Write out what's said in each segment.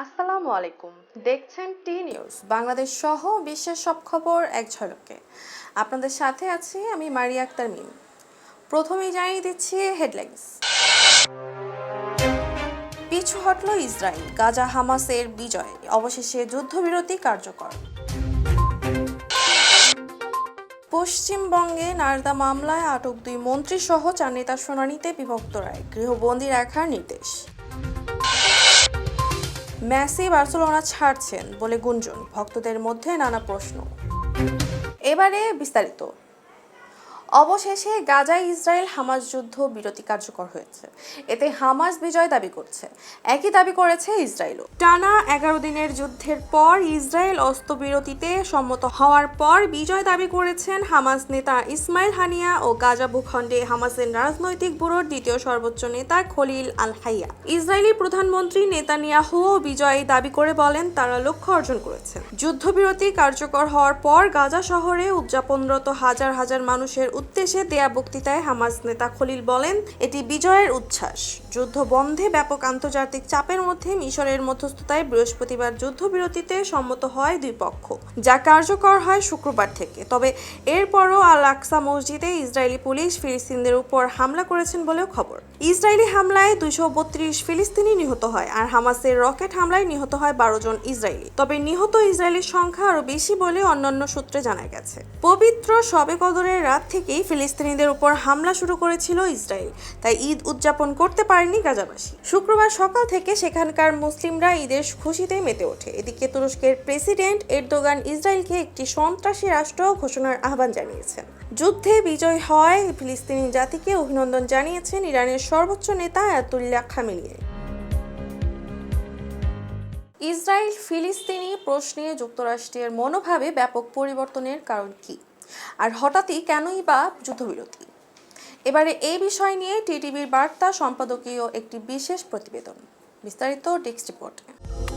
আসসালামু আলাইকুম। দেখছেন টি নিউজ, বাংলাদেশ সহ বিশ্বের সব খবর এক ঝলকে। আপনাদের সাথে আছি আমি মারিয়া আক্তার মিম। প্রথমেই জানিয়ে দিচ্ছি হেডলাইন্স। পিছু হটল ইসরায়েল, গাজা হামাসের বিজয়, অবশেষে যুদ্ধবিরতি কার্যকর। পশ্চিমবঙ্গে নারদা মামলায় আটক দুই মন্ত্রী সহ চার নেতার শুনানিতে বিভক্ত রায়, গৃহবন্দী রাখার নির্দেশ। মেসি বার্সেলোনা ছাড়ছেন বলে গুঞ্জন ভক্তদের মধ্যে নানা প্রশ্ন। এবারে বিস্তারিত। অবশেষে গাজায় ইসরায়েল হামাস যুদ্ধ বিরতি কার্যকর হয়েছে। এতে হামাস বিজয় দাবি করছে। একই দাবি করেছে ইসরায়েলও। টানা এগারো দিনের যুদ্ধের পর ইসরায়েল অস্ত্রবিরতিতে সম্মত হওয়ার পর বিজয় দাবি করেছেন হামাস নেতা ইসমাইল হানিয়া ও গাজা ভূখণ্ডে হামাসের রাজনৈতিক ব্যুরোর দ্বিতীয় সর্বোচ্চ নেতা খলিল আল হাইয়া ইসরায়েলি প্রধানমন্ত্রী নেতানিয়াহু বিজয় দাবি করে বলেন, তারা লক্ষ্য অর্জন করেছেন। যুদ্ধবিরতি কার্যকর হওয়ার পর গাজা শহরে উদযাপনরত হাজার হাজার মানুষের উদ্দেশ্যে দেয়া বক্তৃতায় হামাস নেতা খলিল বলেন, এটি বিজয়ের উচ্ছ্বাস। যুদ্ধ বন্ধে ব্যাপক আন্তর্জাতিক চাপের মধ্যে মিশরের মধ্যস্থতায় বৃহস্পতিবার যুদ্ধবিরতিতে সম্মত হয় দুই পক্ষ, যা কার্যকর হয় শুক্রবার থেকে। তবে এরপরও আল আকসা মসজিদে ইসরায়েলি পুলিশ ফিলিস্তিনদের উপর হামলা করেছেন বলেও খবর। ইসরায়েলি হামলায় দুইশো বত্রিশ ফিলিস্তিনি নিহত হয়, আর হামাসের রকেট হামলায় নিহত হয় বারো জন ইসরায়েলি। তবে নিহত ইসরায়েলির সংখ্যা আরও বেশি বলে অন্যান্য সূত্রে জানা গেছে। পবিত্র শবে কদরের রাত থেকেই ফিলিস্তিনিদের উপর হামলা শুরু করেছিল ইসরায়েল, তাই ঈদ উদযাপন করতে পারেনি গাজাবাসী। শুক্রবার সকাল থেকে সেখানকার মুসলিমরা ঈদের খুশিতে মেতে ওঠে। এদিকে তুরস্কের প্রেসিডেন্ট এরদোগান ইসরায়েলকে একটি সন্ত্রাসী রাষ্ট্র ঘোষণার আহ্বান জানিয়েছেন। যুদ্ধে বিজয় হয় ফিলিস্তিনি জাতিকে অভিনন্দন জানিয়েছেন ইরানের সর্বোচ্চ নেতা আয়াতুল্লাহ খামেনিয়ে ইসরায়েল ফিলিস্তিনি প্রশ্নে যুক্তরাষ্ট্রের মনোভাবে ব্যাপক পরিবর্তনের কারণ কি? আর হঠাৎই কেনই বা যুদ্ধবিরতি? এবারে এই বিষয় নিয়ে টিটিভির বার্তা সম্পাদকীয় একটি বিশেষ প্রতিবেদন। বিস্তারিত ডেস্ক রিপোর্টে।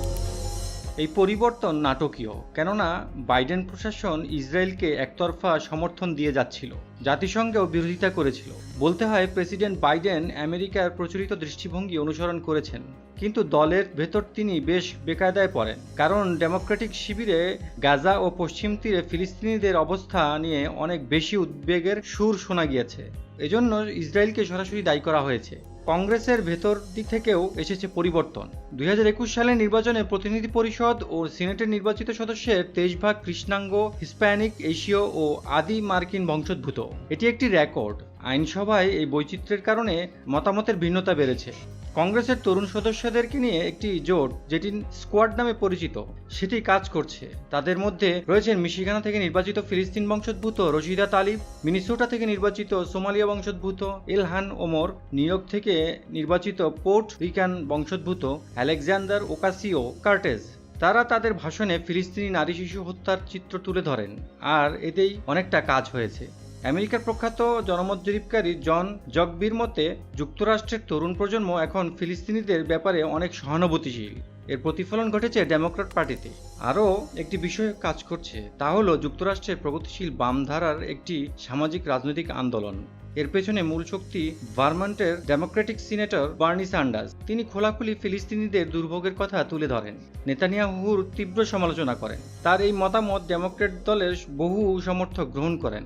এই পরিবর্তন নাটকীয়, কেননা বাইডেন প্রশাসন ইসরায়েলকে একতরফা সমর্থন দিয়ে যাচ্ছিল, জাতিসংঘেও বিরোধিতা করেছিল। বলতে হয়, প্রেসিডেন্ট বাইডেন আমেরিকার প্রচলিত দৃষ্টিভঙ্গি অনুসরণ করেছেন, কিন্তু দলের ভেতর তিনি বেশ বেকায়দায় পড়েন, কারণ ডেমোক্রেটিক শিবিরে গাজা ও পশ্চিম তীরে ফিলিস্তিনিদের অবস্থা নিয়ে অনেক বেশি উদ্বেগের সুর শোনা গিয়েছে। এজন্য ইসরায়েলকে সরাসরি দায়ী করা হয়েছে। কংগ্রেসের ভেতর দিক থেকেও এসেছে পরিবর্তন। দুই হাজার একুশ সালের নির্বাচনে প্রতিনিধি পরিষদ ও সিনেটের নির্বাচিত সদস্যের তেইশ ভাগ কৃষ্ণাঙ্গ, হিস্প্যানিক, এশীয় ও আদি মার্কিন বংশোদ্ভূত। এটি একটি রেকর্ড। আইনসভায় এই বৈচিত্র্যের কারণে মতামতের ভিন্নতা বেড়েছে। কংগ্রেসের তরুণ সদস্যদেরকে নিয়ে একটি জোট, যেটি স্কোয়াড নামে পরিচিত, সেটি কাজ করছে। তাদের মধ্যে রয়েছেন মিশিগানা থেকে নির্বাচিত ফিলিস্তিন বংশোদ্ভূত রশিদা তালিব, মিনিসোটা থেকে নির্বাচিত সোমালিয়া বংশোদ্ভূত ইলহান ওমর, নিউ থেকে নির্বাচিত পোর্ট রিকান বংশোদ্ভূত আলেকজান্ডার ওকাসিও কার্টেজ। তারা তাদের ভাষণে ফিলিস্তিনি নারী শিশু হত্যার চিত্র তুলে ধরেন, আর এতেই অনেকটা কাজ হয়েছে। আমেরিকার প্রখ্যাত জনমত জরিপকারী জন জগবির মতে, যুক্তরাষ্ট্রের তরুণ প্রজন্ম এখন ফিলিস্তিনিদের ব্যাপারে অনেক সহানুভূতিশীল। এর প্রতিফলন ঘটেছে ডেমোক্র্যাট পার্টিতে। আরও একটি বিষয় কাজ করছে, তা হল যুক্তরাষ্ট্রের প্রগতিশীল বামধারার একটি সামাজিক রাজনৈতিক আন্দোলন। এর পেছনে মূল শক্তি ভার্মান্টের ডেমোক্রেটিক সিনেটর বার্নি সান্ডার্স। তিনি খোলাখুলি ফিলিস্তিনিদের দুর্ভোগের কথা তুলে ধরেন। নেতানিয়াহুর তীব্র সমালোচনা করেন। তার এই মতামত ডেমোক্রেট দলের বহু সমর্থক গ্রহণ করেন।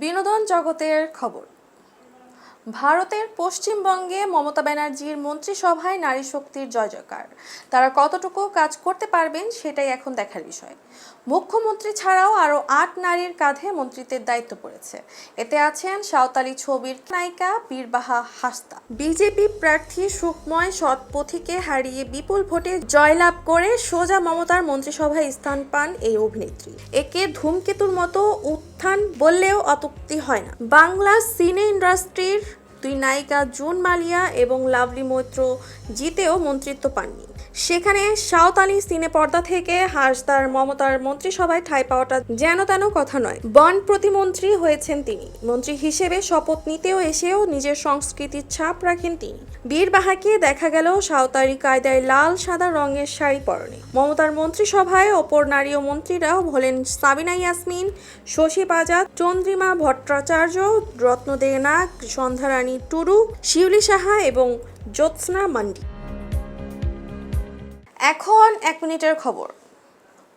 বিনোদন জগতের খবর। ভারতের পশ্চিমবঙ্গে মমতা ব্যানার্জির মন্ত্রিসভায় নারী শক্তির জয় জয়কার তারা কতটুকু কাজ করতে পারবেন সেটাই এখন দেখার বিষয়। মুখ্যমন্ত্রী ছাড়াও আরও আট নারীর কাঁধে মন্ত্রিত্বের দায়িত্ব পড়েছে। এতে আছেন সাঁওতালি ছবির নায়িকা বীরবাহা হাসতা। বিজেপি প্রার্থী সুকময় সৎপথীকে হারিয়ে বিপুল ভোটে জয়লাভ করে সোজা মমতার মন্ত্রিসভায় স্থান পান এই অভিনেত্রী। একে ধূমকেতুর মতো উত্থান বললেও অতুক্তি হয় না। বাংলা সিনে ইন্ডাস্ট্রির দুই নায়িকা জুন মালিয়া এবং লাভলি মৈত্র জিতেও মন্ত্রিত্ব পাননি। সেখানে সাঁওতালি সিনে পর্দা থেকে হাসদার মমতার মন্ত্রিসভায় ঠাঁই পাওয়াটা যেন তেন কথা নয়। বন প্রতিমন্ত্রী হয়েছেন তিনি। মন্ত্রী হিসেবে শপথ নিতেও এসেও নিজের সংস্কৃতির ছাপ রাখেন তিনি। বীরবাহাকে দেখা গেল সাঁওতালি কায়দায় লাল সাদা রঙের শাড়ি পরনে। মমতার মন্ত্রিসভায় অপর নারী ও মন্ত্রীরা হলেন সাবিনা ইয়াসমিন, শশী বাজার চন্দ্রিমা ভট্টাচার্য রত্নদে নাগ সন্ধ্যারানী টুরু শিউলি সাহা এবং জ্যোৎস্না মান্ডি। এখন এক মিনিটের খবর।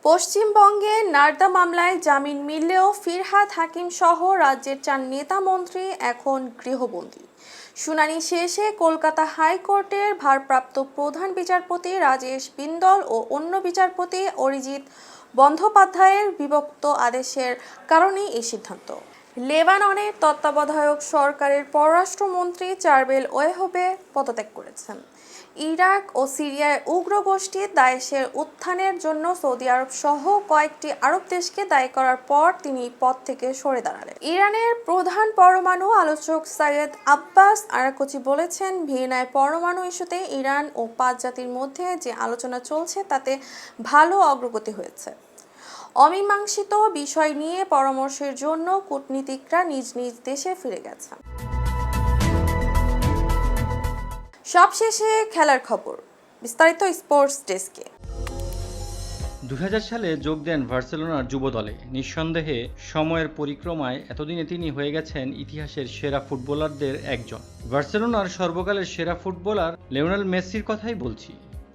পশ্চিমবঙ্গে নারদা মামলায় জামিন মিললেও ফিরহাদ হাকিম সহ রাজ্যের চার নেতা মন্ত্রী এখন গৃহবন্দী। শুনানি শেষে কলকাতা হাইকোর্টের ভারপ্রাপ্ত প্রধান বিচারপতি রাজেশ বিন্দল ও অন্য বিচারপতি অরিজিৎ বন্দ্যোপাধ্যায়ের বিভক্ত আদেশের কারণেই এই সিদ্ধান্ত। লেবাননের তত্ত্বাবধায়ক সরকারের পররাষ্ট্রমন্ত্রী চার্বেল ওয়েহবে পদত্যাগ করেছেন। ইরাক ও সিরিয়ায় উগ্র গোষ্ঠী দায়েশের উত্থানের জন্য সৌদি আরব সহ কয়েকটি আরব দেশকে দায়ী করার পর তিনি পদ থেকে সরে দাঁড়ালেন। ইরানের প্রধান পরমাণু আলোচক সাইয়েদ আব্বাস আরাকোচি বলেছেন, ভিয়েনায় পরমাণু ইস্যুতে ইরান ও পাঁচ জাতির মধ্যে যে আলোচনা চলছে তাতে ভালো অগ্রগতি হয়েছে। অমীমাংসিত বিষয় নিয়ে পরামর্শের জন্য কূটনীতিকরা নিজ নিজ দেশে ফিরে গেছেন। সবশেষে খেলার খবর, বিস্তারিত স্পোর্টস ডেস্কে। দু সালে যোগ দেন বার্সেলোনার যুব দলে। নিঃসন্দেহে সময়ের পরিক্রমায় এতদিনে তিনি হয়ে গেছেন ইতিহাসের সেরা ফুটবলারদের একজন। বার্সেলোনার সর্বকালের সেরা ফুটবলার লিওনেল মেসির কথাই বলছি।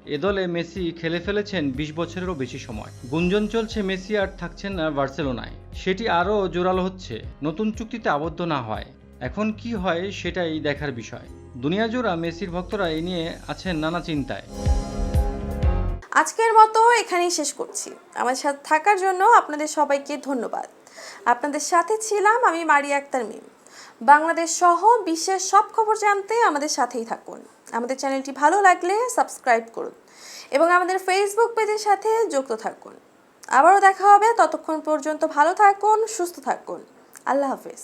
এ দলে মেসি খেলে ফেলেছেন বিশ বছরেরও বেশি সময়। গুঞ্জন চলছে মেসি আর থাকছেন না বার্সেলোনায়। সেটি আরও জোরালো হচ্ছে। নতুন চুক্তিতে আবদ্ধ না হয়। এখন কি হয় সেটাই দেখার বিষয়। দুনিয়া জোড়া মেসির ভক্তরা এ নিয়ে আছেন নানা চিন্তায়। আজকের মতো এখানেই শেষ করছি। আমার সাথে থাকার জন্য আপনাদের সবাইকে ধন্যবাদ। আপনাদের সাথে ছিলাম আমি মারিয়া আক্তার মিম। বাংলাদেশ সহ বিশ্বের সব খবর জানতে আমাদের সাথেই থাকুন। আমাদের চ্যানেলটি ভালো লাগলে সাবস্ক্রাইব করুন এবং আমাদের ফেসবুক পেজের সাথে যুক্ত থাকুন। আবারও দেখা হবে, ততক্ষণ পর্যন্ত ভালো থাকুন, সুস্থ থাকুন। আল্লাহ হাফেজ।